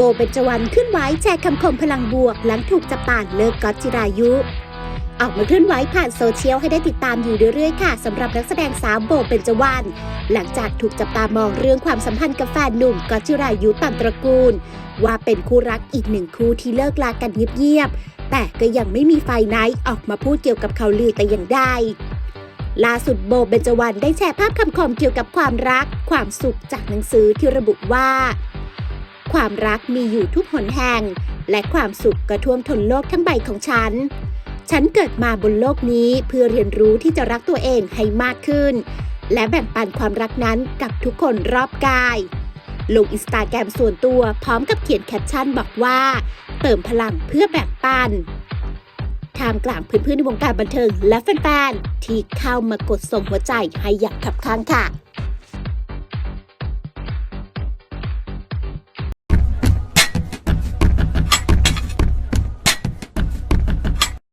โบเบญจวรรณขึ้นไว้แชร์คำคมพลังบวก หลังถูกจับตาเลิกก๊อตจิรายุ ออกมาเคลื่อนไหวผ่านโซเชียลให้ได้ติดตามอยู่เรื่อยๆค่ะสำหรับนักแสดงสาวโบเบญจวรรณหลังจากถูกจับตามองเรื่องความสัมพันธ์กับแฟนหนุ่มก๊อตจิรายุตันตระกูล ว่าเป็นคู่รักอีกหนึ่งคู่ที่เลิกลากันเงียบๆแต่ก็ยังไม่มีไฟไหนออกมาพูดเกี่ยวกับข่าวลือแต่อย่างใดล่าสุดโบเบญจวรรณได้แชร์ภาพคำคมเกี่ยวกับความรัก ความสุขจากหนังสือที่ระบุว่า ความรักมีอยู่ทุกหนแห่ง และความสุขก็ท่วมทนโลกทั้งใบของฉัน ฉันเกิดมาบนโลกนี้เพื่อเรียนรู้ที่จะรักตัวเองให้มากขึ้น และแบ่งปันความรักนั้นกับทุกคนรอบกาย ลงอินสตาแกรมส่วนตัวพร้อมกับเขียนแคปชั่นบอกว่า เติมพลังเพื่อแบ่งปันท่ามกลางเพื่อนๆในวงการบันเทิงและแฟนๆที่เข้ามากดส่งหัวใจให้อย่างขับข้างค่ะ